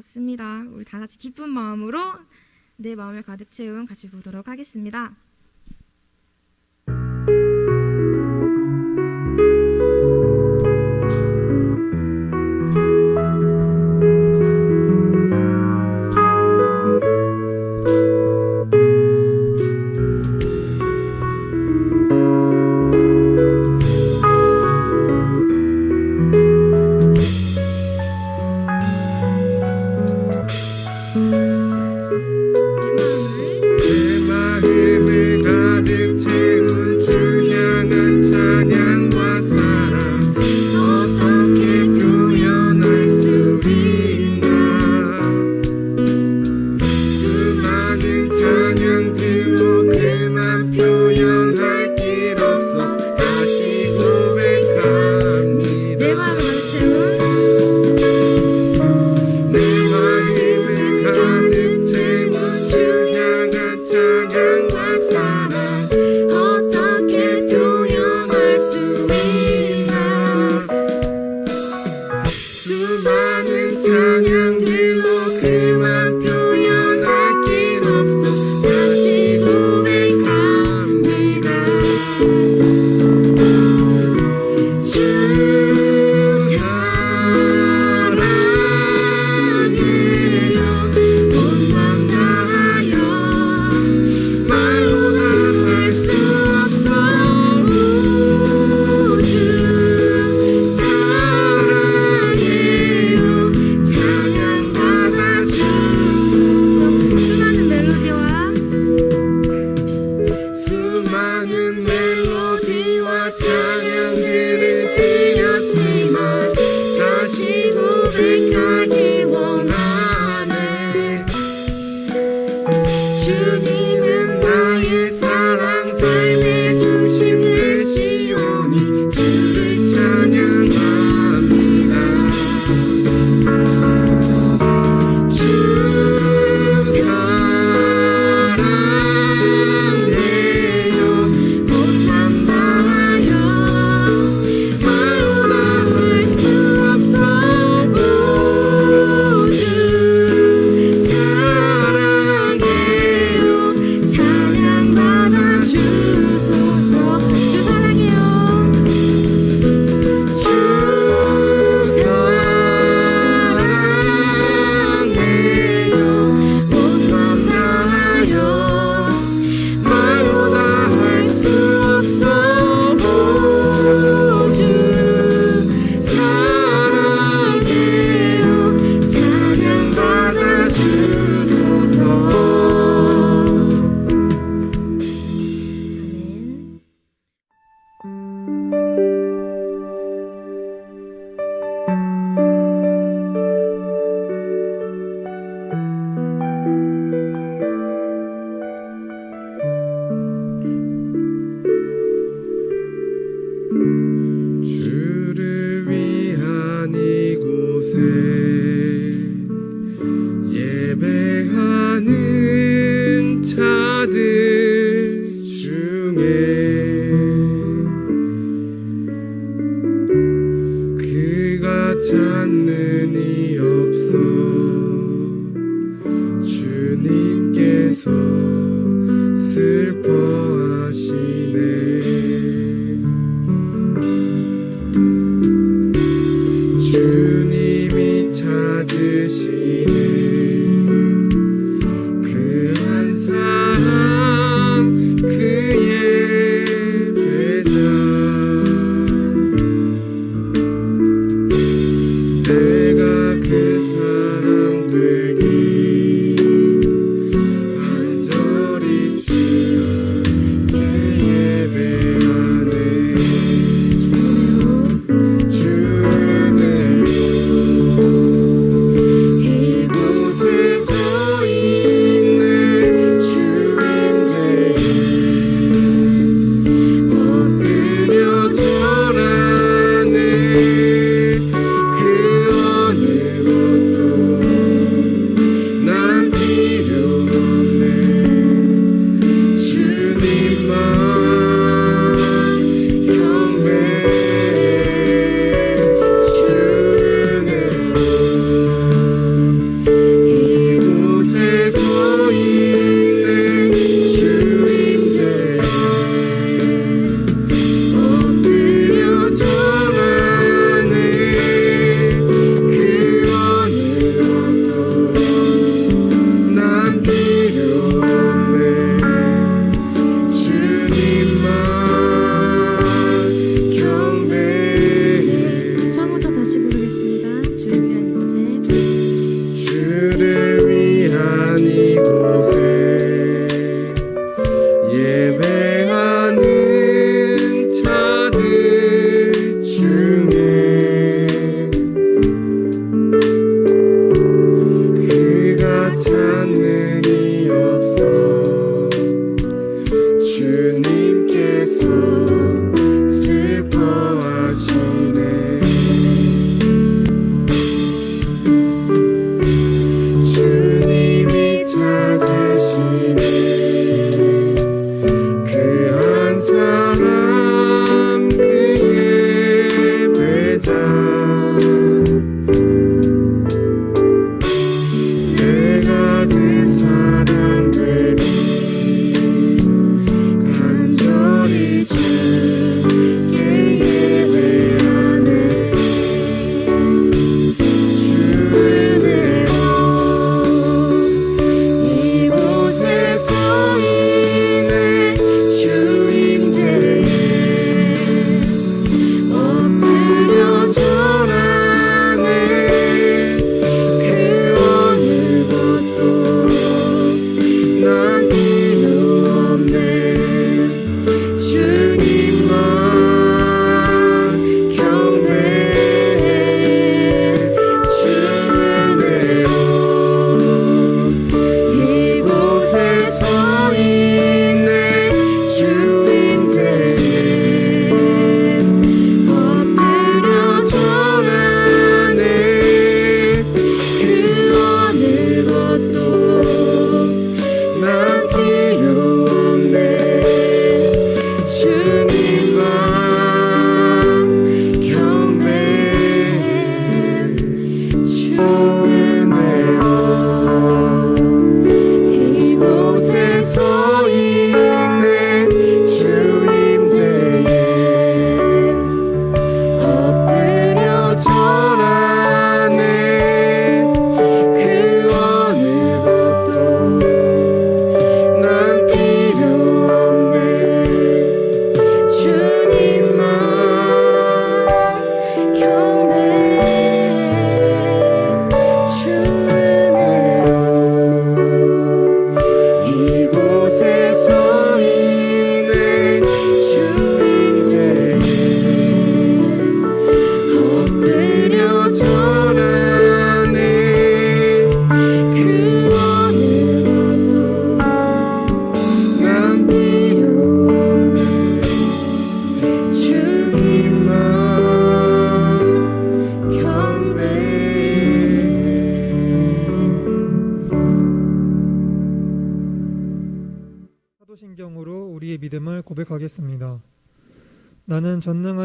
반갑습니다. 우리 다 같이 기쁜 마음으로 내 마음을 가득 채운 같이 보도록 하겠습니다.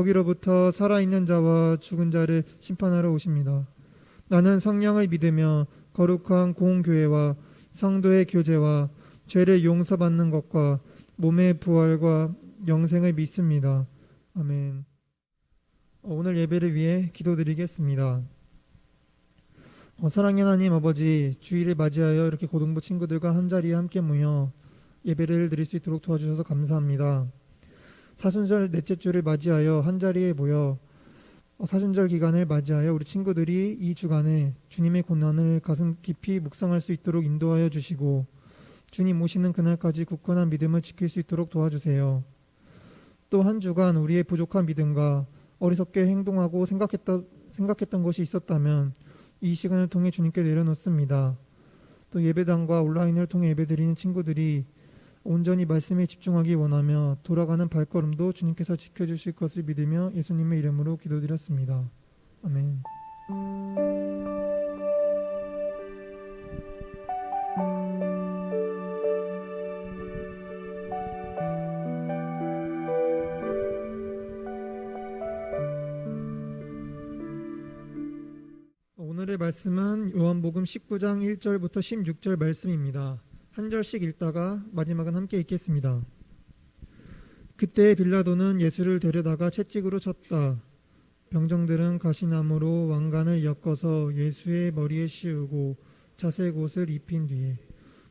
거기로부터 살아있는 자와 죽은 자를 심판하러 오십니다. 나는 성령을 믿으며 거룩한 공교회와 성도의 교제와 죄를 용서받는 것과 몸의 부활과 영생을 믿습니다. 아멘. 어, 오늘 예배를 위해 기도드리겠습니다. 어, 사랑의 하나님 아버지 주일을 맞이하여 이렇게 고등부 친구들과 한 자리에 함께 모여 예배를 드릴 수 있도록 도와주셔서 감사합니다. 사순절 넷째 주를 맞이하여 한 자리에 모여 어, 사순절 기간을 맞이하여 우리 친구들이 이 주간에 주님의 고난을 가슴 깊이 묵상할 수 있도록 인도하여 주시고 주님 오시는 그날까지 굳건한 믿음을 지킬 수 있도록 도와주세요. 또 한 주간 우리의 부족한 믿음과 어리석게 행동하고 생각했던, 생각했던 것이 있었다면 이 시간을 통해 주님께 내려놓습니다. 또 예배당과 온라인을 통해 예배드리는 친구들이 온전히 말씀에 집중하기 원하며 돌아가는 발걸음도 주님께서 지켜주실 것을 믿으며 예수님의 이름으로 기도드렸습니다. 아멘. 오늘의 말씀은 요한복음 19장 1절부터 16절 말씀입니다. 한 절씩 읽다가 마지막은 함께 읽겠습니다. 그때 빌라도는 예수를 데려다가 채찍으로 쳤다. 병정들은 가시나무로 왕관을 엮어서 예수의 머리에 씌우고 자색 옷을 입힌 뒤에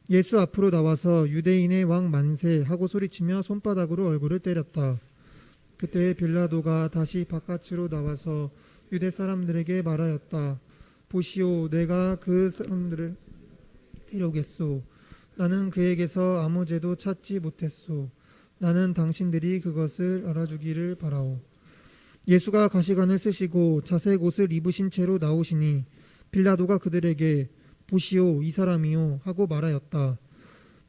예수 앞으로 나와서 유대인의 왕 만세 하고 소리치며 손바닥으로 얼굴을 때렸다. 그때 빌라도가 다시 바깥으로 나와서 유대 사람들에게 말하였다. 보시오, 내가 그 사람들을 데려오겠소. 나는 그에게서 아무 죄도 찾지 못했소. 나는 당신들이 그것을 알아주기를 바라오. 예수가 가시관을 쓰시고 자색 옷을 입으신 채로 나오시니 빌라도가 그들에게 보시오 이 사람이요 하고 말하였다.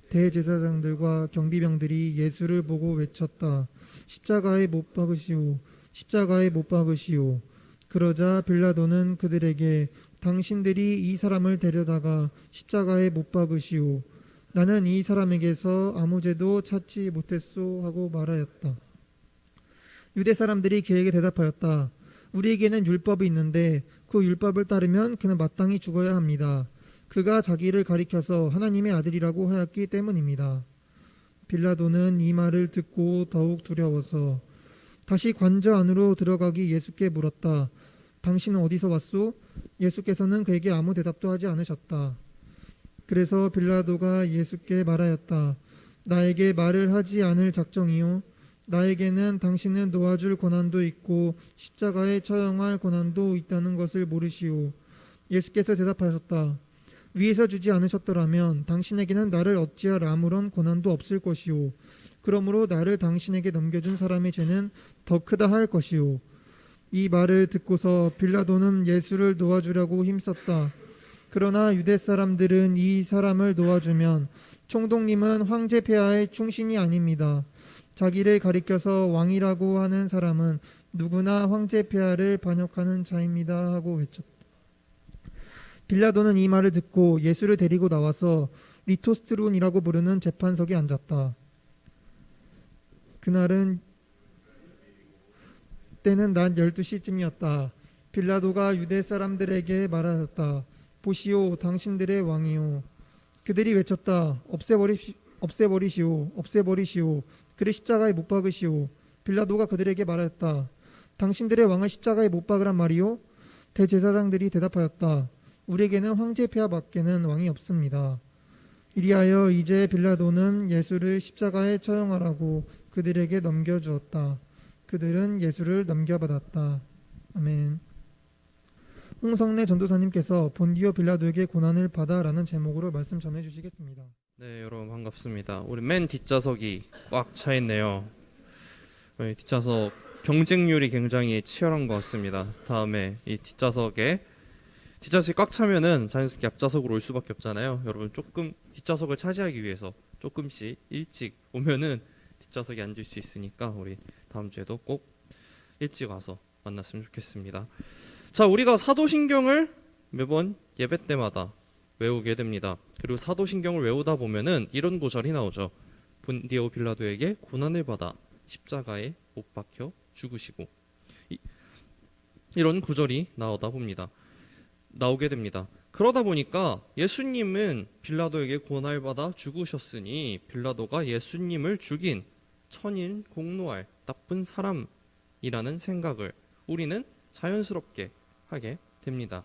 대제사장들과 경비병들이 예수를 보고 외쳤다. 십자가에 못 박으시오. 십자가에 못 박으시오. 그러자 빌라도는 그들에게 당신들이 이 사람을 데려다가 십자가에 못 박으시오. 나는 이 사람에게서 아무 죄도 찾지 못했소 하고 말하였다. 유대 사람들이 그에게 대답하였다. 우리에게는 율법이 있는데 그 율법을 따르면 그는 마땅히 죽어야 합니다. 그가 자기를 가리켜서 하나님의 아들이라고 하였기 때문입니다. 빌라도는 이 말을 듣고 더욱 두려워서 다시 관저 안으로 들어가기 예수께 물었다. 당신은 어디서 왔소? 예수께서는 그에게 아무 대답도 하지 않으셨다. 그래서 빌라도가 예수께 말하였다. 나에게 말을 하지 않을 작정이요. 나에게는 당신을 놓아줄 권한도 있고 십자가에 처형할 권한도 있다는 것을 모르시오. 예수께서 대답하셨다. 위에서 주지 않으셨더라면 당신에게는 나를 어찌할 아무런 권한도 없을 것이오. 그러므로 나를 당신에게 넘겨준 사람의 죄는 더 크다 할 것이오. 이 말을 듣고서 빌라도는 예수를 놓아주려고 힘썼다. 그러나 유대 사람들은 이 사람을 놓아주면 총독님은 황제 폐하의 충신이 아닙니다. 자기를 가리켜서 왕이라고 하는 사람은 누구나 황제 폐하를 반역하는 자입니다 하고 외쳤다. 빌라도는 이 말을 듣고 예수를 데리고 나와서 리토스트론이라고 부르는 재판석에 앉았다. 그날은 때는 낮 12시쯤이었다. 빌라도가 유대 사람들에게 말하였다. 보시오, 당신들의 왕이요. 그들이 외쳤다. 없애버리, 없애버리시오, 없애버리시오. 그를 십자가에 못 박으시오. 빌라도가 그들에게 말하였다. 당신들의 왕을 십자가에 못 박으란 말이요? 대제사장들이 대답하였다. 우리에게는 황제 폐하밖에는 왕이 없습니다. 이리하여 이제 빌라도는 예수를 십자가에 처형하라고 그들에게 넘겨주었다. 그들은 예수를 넘겨받았다. 아멘. 홍성래 전도사님께서 본디오 빌라도에게 고난을 받아라는 제목으로 말씀 전해 주시겠습니다. 네, 여러분 반갑습니다. 우리 맨 뒷좌석이 꽉 차 있네요. 네, 뒷좌석 경쟁률이 굉장히 치열한 것 같습니다. 다음에 이 뒷좌석에 뒷좌석이 꽉 차면은 자연스럽게 앞좌석으로 올 수밖에 없잖아요. 여러분 조금 뒷좌석을 차지하기 위해서 조금씩 일찍 오면은 뒷좌석에 앉을 수 있으니까 우리 다음 주에도 꼭 일찍 와서 만났으면 좋겠습니다. 자, 우리가 사도신경을 매번 예배 때마다 외우게 됩니다. 그리고 사도신경을 외우다 보면은 이런 구절이 나오죠. 본디오 빌라도에게 고난을 받아 십자가에 못 박혀 죽으시고 이, 이런 구절이 나오다 봅니다. 나오게 됩니다. 그러다 보니까 예수님은 빌라도에게 고난을 받아 죽으셨으니 빌라도가 예수님을 죽인 천인 공노할 나쁜 사람이라는 생각을 우리는 자연스럽게 하게 됩니다.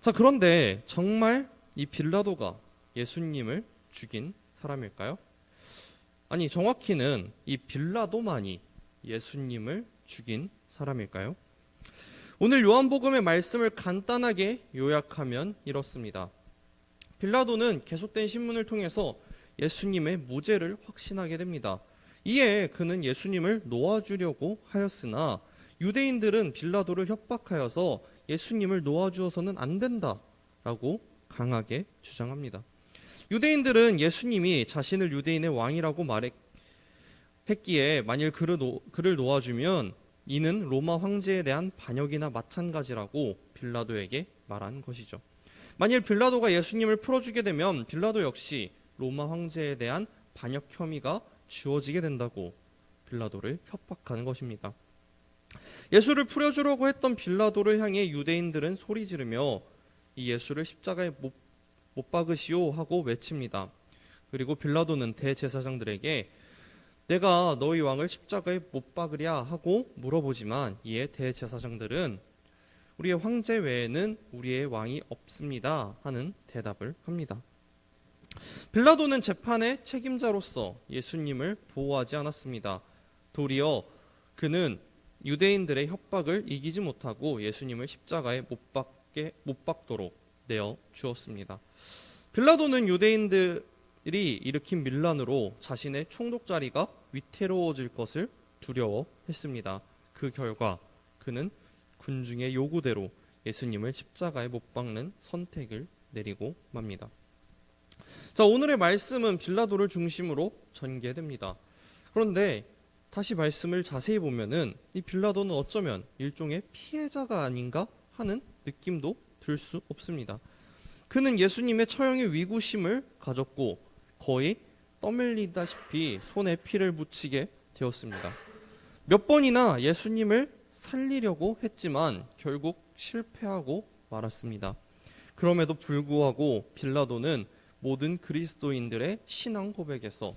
자, 그런데 정말 이 빌라도가 예수님을 죽인 사람일까요? 아니, 정확히는 이 빌라도만이 예수님을 죽인 사람일까요? 오늘 요한복음의 말씀을 간단하게 요약하면 이렇습니다. 빌라도는 계속된 신문을 통해서 예수님의 무죄를 확신하게 됩니다. 이에 그는 예수님을 놓아주려고 하였으나 유대인들은 빌라도를 협박하여서 예수님을 놓아주어서는 안 된다라고 강하게 주장합니다. 유대인들은 예수님이 자신을 유대인의 왕이라고 말했기에 만일 그를, 놓, 그를 놓아주면 이는 로마 황제에 대한 반역이나 마찬가지라고 빌라도에게 말한 것이죠. 만일 빌라도가 예수님을 풀어주게 되면 빌라도 역시 로마 황제에 대한 반역 혐의가 지워지게 된다고 빌라도를 협박하는 것입니다. 예수를 풀어주려고 했던 빌라도를 향해 유대인들은 소리 지르며 이 예수를 십자가에 못, 못 박으시오 하고 외칩니다. 그리고 빌라도는 대제사장들에게 내가 너희 왕을 십자가에 못 박으랴 하고 물어보지만 이에 대제사장들은 우리의 황제 외에는 우리의 왕이 없습니다 하는 대답을 합니다. 빌라도는 재판의 책임자로서 예수님을 보호하지 않았습니다. 도리어 그는 유대인들의 협박을 이기지 못하고 예수님을 십자가에 못 박게 못 박도록 내어 주었습니다. 빌라도는 유대인들이 일으킨 밀란으로 자신의 총독 자리가 위태로워질 것을 두려워했습니다. 그 결과 그는 군중의 요구대로 예수님을 십자가에 못 박는 선택을 내리고 맙니다. 자, 오늘의 말씀은 빌라도를 중심으로 전개됩니다. 그런데 다시 말씀을 자세히 보면은 이 빌라도는 어쩌면 일종의 피해자가 아닌가 하는 느낌도 들 수 없습니다. 그는 예수님의 처형의 위구심을 가졌고 거의 떠밀리다시피 손에 피를 묻히게 되었습니다. 몇 번이나 예수님을 살리려고 했지만 결국 실패하고 말았습니다. 그럼에도 불구하고 빌라도는 모든 그리스도인들의 신앙 고백에서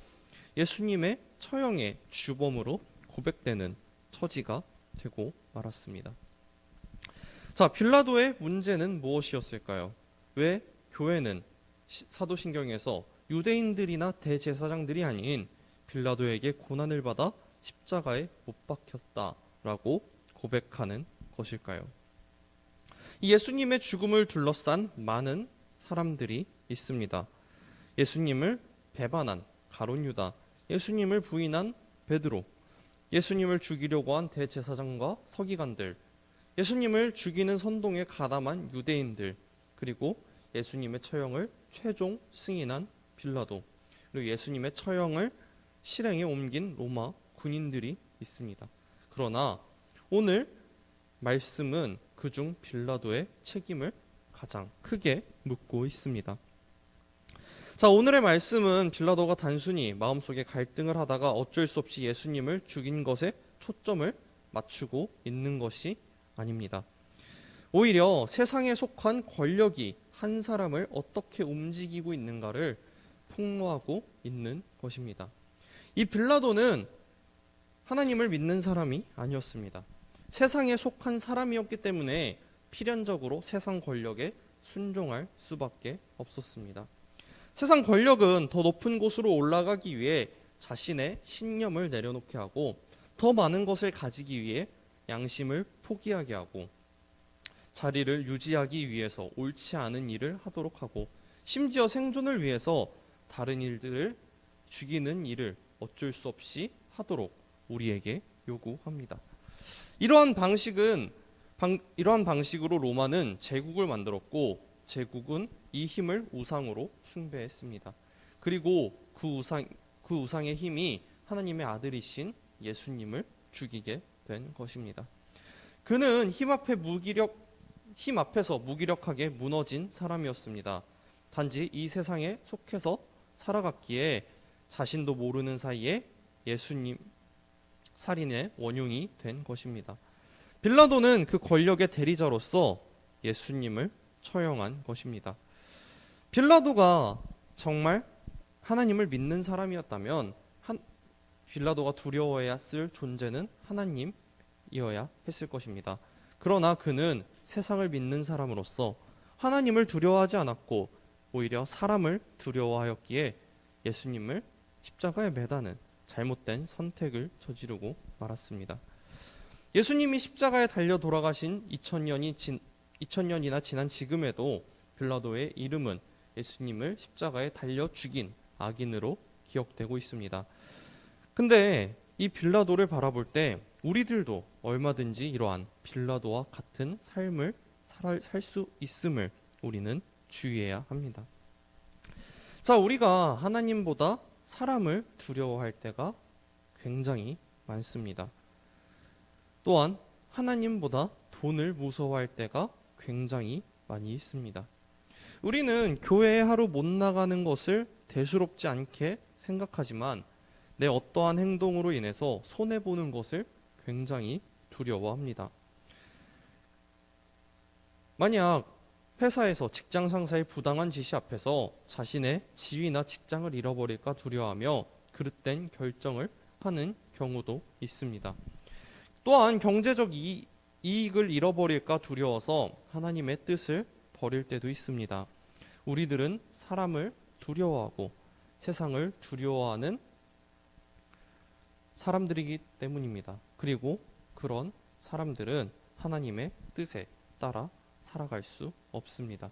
예수님의 처형의 주범으로 고백되는 처지가 되고 말았습니다. 자, 빌라도의 문제는 무엇이었을까요? 왜 교회는 시- 사도신경에서 유대인들이나 대제사장들이 아닌 빌라도에게 고난을 받아 십자가에 못 박혔다라고 고백하는 것일까요? 이 예수님의 죽음을 둘러싼 많은 사람들이 있습니다. 예수님을 배반한 가론 유다, 예수님을 부인한 베드로, 예수님을 죽이려고 한 대제사장과 서기관들, 예수님을 죽이는 선동에 가담한 유대인들, 그리고 예수님의 처형을 최종 승인한 빌라도, 그리고 예수님의 처형을 실행에 옮긴 로마 군인들이 있습니다. 그러나 오늘 말씀은 그중 빌라도의 책임을 가장 크게 묻고 있습니다. 자, 오늘의 말씀은 빌라도가 단순히 마음속에 갈등을 하다가 어쩔 수 없이 예수님을 죽인 것에 초점을 맞추고 있는 것이 아닙니다. 오히려 세상에 속한 권력이 한 사람을 어떻게 움직이고 있는가를 폭로하고 있는 것입니다. 이 빌라도는 하나님을 믿는 사람이 아니었습니다. 세상에 속한 사람이었기 때문에 필연적으로 세상 권력에 순종할 수밖에 없었습니다. 세상 권력은 더 높은 곳으로 올라가기 위해 자신의 신념을 내려놓게 하고 더 많은 것을 가지기 위해 양심을 포기하게 하고 자리를 유지하기 위해서 옳지 않은 일을 하도록 하고 심지어 생존을 위해서 다른 일들을 죽이는 일을 어쩔 수 없이 하도록 우리에게 요구합니다. 이러한 방식은 방, 이러한 방식으로 로마는 제국을 만들었고 제국은 이 힘을 우상으로 숭배했습니다. 그리고 그 우상 그 우상의 힘이 하나님의 아들이신 예수님을 죽이게 된 것입니다. 그는 힘 앞에 무기력 힘 앞에서 무기력하게 무너진 사람이었습니다. 단지 이 세상에 속해서 살아갔기에 자신도 모르는 사이에 예수님 살인의 원흉이 된 것입니다. 빌라도는 그 권력의 대리자로서 예수님을 처형한 것입니다. 빌라도가 정말 하나님을 믿는 사람이었다면 한, 빌라도가 두려워해야 쓸 존재는 하나님이어야 했을 것입니다. 그러나 그는 세상을 믿는 사람으로서 하나님을 두려워하지 않았고 오히려 사람을 두려워하였기에 예수님을 십자가에 매다는 잘못된 선택을 저지르고 말았습니다. 예수님이 십자가에 달려 돌아가신 2000년이 진 2000년이나 지난 지금에도 빌라도의 이름은 예수님을 십자가에 달려 죽인 악인으로 기억되고 있습니다. 근데 이 빌라도를 바라볼 때 우리들도 얼마든지 이러한 빌라도와 같은 삶을 살 수 있음을 우리는 주의해야 합니다. 자, 우리가 하나님보다 사람을 두려워할 때가 굉장히 많습니다. 또한 하나님보다 돈을 무서워할 때가 굉장히 많이 있습니다. 우리는 교회에 하루 못 나가는 것을 대수롭지 않게 생각하지만 내 어떠한 행동으로 인해서 손해 보는 것을 굉장히 두려워합니다. 만약 회사에서 직장 상사의 부당한 지시 앞에서 자신의 지위나 직장을 잃어버릴까 두려워하며 그릇된 결정을 하는 경우도 있습니다. 또한 경제적 이, 이익을 잃어버릴까 두려워서 하나님의 뜻을 버릴 때도 있습니다. 우리들은 사람을 두려워하고 세상을 두려워하는 사람들이기 때문입니다. 그리고 그런 사람들은 하나님의 뜻에 따라 살아갈 수 없습니다.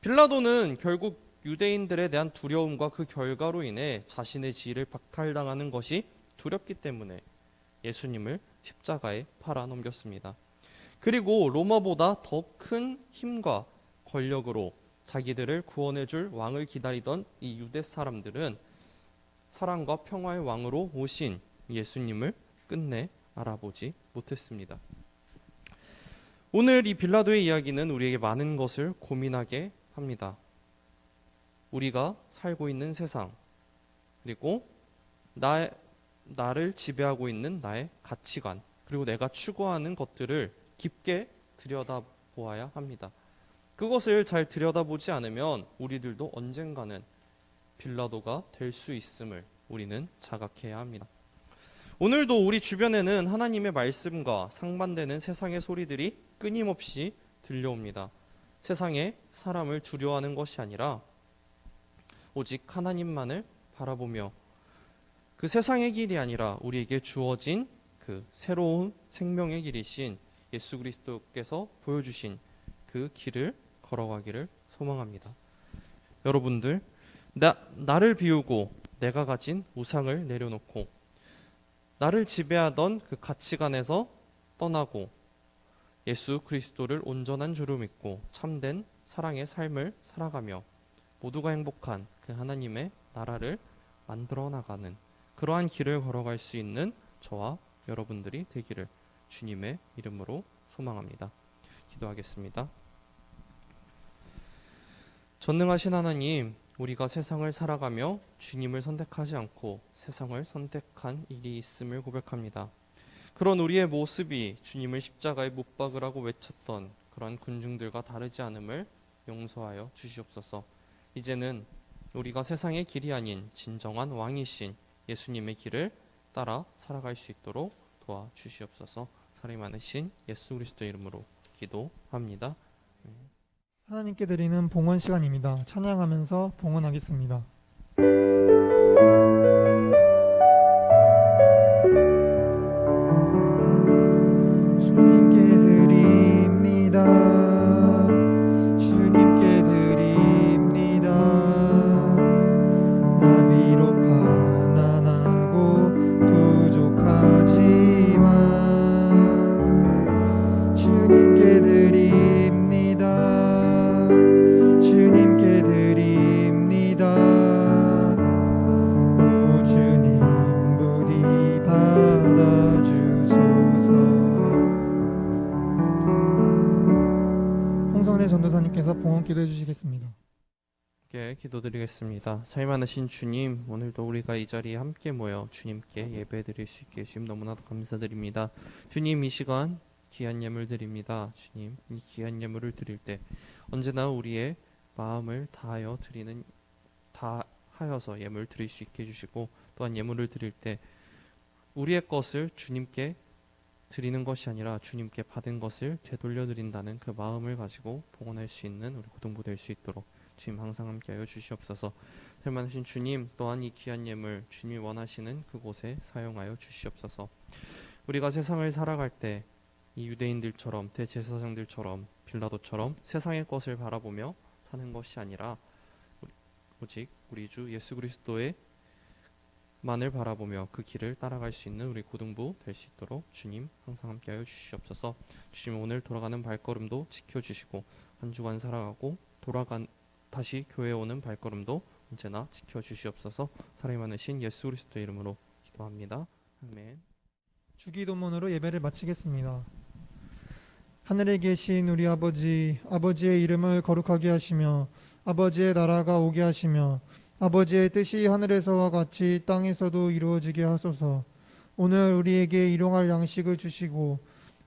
빌라도는 결국 유대인들에 대한 두려움과 그 결과로 인해 자신의 지위를 박탈당하는 것이 두렵기 때문에 예수님을 십자가에 팔아 넘겼습니다. 그리고 로마보다 더 큰 힘과 권력으로 자기들을 구원해 줄 왕을 기다리던 이 유대 사람들은 사랑과 평화의 왕으로 오신 예수님을 끝내 알아보지 못했습니다. 오늘 이 빌라도의 이야기는 우리에게 많은 것을 고민하게 합니다. 우리가 살고 있는 세상, 그리고 나, 나를 지배하고 있는 나의 가치관, 그리고 내가 추구하는 것들을 깊게 들여다보아야 합니다. 그것을 잘 들여다보지 않으면 우리들도 언젠가는 빌라도가 될 수 있음을 우리는 자각해야 합니다. 오늘도 우리 주변에는 하나님의 말씀과 상반되는 세상의 소리들이 끊임없이 들려옵니다. 세상에 사람을 두려워하는 것이 아니라 오직 하나님만을 바라보며 그 세상의 길이 아니라 우리에게 주어진 그 새로운 생명의 길이신 예수 그리스도께서 보여주신 그 길을 걸어가기를 소망합니다. 여러분들 나, 나를 비우고 내가 가진 우상을 내려놓고 나를 지배하던 그 가치관에서 떠나고 예수 그리스도를 온전한 주로 믿고 참된 사랑의 삶을 살아가며 모두가 행복한 그 하나님의 나라를 만들어 나가는 그러한 길을 걸어갈 수 있는 저와 여러분들이 되기를 주님의 이름으로 소망합니다. 기도하겠습니다. 전능하신 하나님, 우리가 세상을 살아가며 주님을 선택하지 않고 세상을 선택한 일이 있음을 고백합니다. 그런 우리의 모습이 주님을 십자가에 못 박으라고 외쳤던 그런 군중들과 다르지 않음을 용서하여 주시옵소서. 이제는 우리가 세상의 길이 아닌 진정한 왕이신 예수님의 길을 따라 살아갈 수 있도록 도와 주시옵소서. 사랑이 많으신 예수 그리스도 이름으로 기도합니다. 하나님께 드리는 봉헌 시간입니다. 찬양하면서 봉헌하겠습니다. 기도드리겠습니다. 잘 많으신 주님, 오늘도 우리가 이 자리에 함께 모여 주님께 예배드릴 수 있게 해주심 너무나도 감사드립니다. 주님 이 시간 귀한 예물 드립니다. 주님 이 귀한 예물을 드릴 때 언제나 우리의 마음을 다하여 드리는 다하여서 예물 드릴 수 있게 해주시고 또한 예물을 드릴 때 우리의 것을 주님께 드리는 것이 아니라 주님께 받은 것을 되돌려 드린다는 그 마음을 가지고 봉헌할 수 있는 우리 고등부 될 수 있도록 주님 항상 함께하여 주시옵소서. 살만하신 주님 또한 이 귀한 예물 주님이 원하시는 그곳에 사용하여 주시옵소서. 우리가 세상을 살아갈 때 이 유대인들처럼 대제사장들처럼 빌라도처럼 세상의 것을 바라보며 사는 것이 아니라 오직 우리 주 예수 그리스도의 만을 바라보며 그 길을 따라갈 수 있는 우리 고등부 될 수 있도록 주님 항상 함께하여 주시옵소서. 주님 오늘 돌아가는 발걸음도 지켜주시고 한 주간 살아가고 돌아간 다시 교회에 오는 발걸음도 언제나 지켜 주시옵소서. 사랑이 많으신 예수 그리스도 이름으로 기도합니다. 아멘. 주기도문으로 예배를 마치겠습니다. 하늘에 계신 우리 아버지, 아버지의 이름을 거룩하게 하시며 아버지의 나라가 오게 하시며 아버지의 뜻이 하늘에서와 같이 땅에서도 이루어지게 하소서. 오늘 우리에게 일용할 양식을 주시고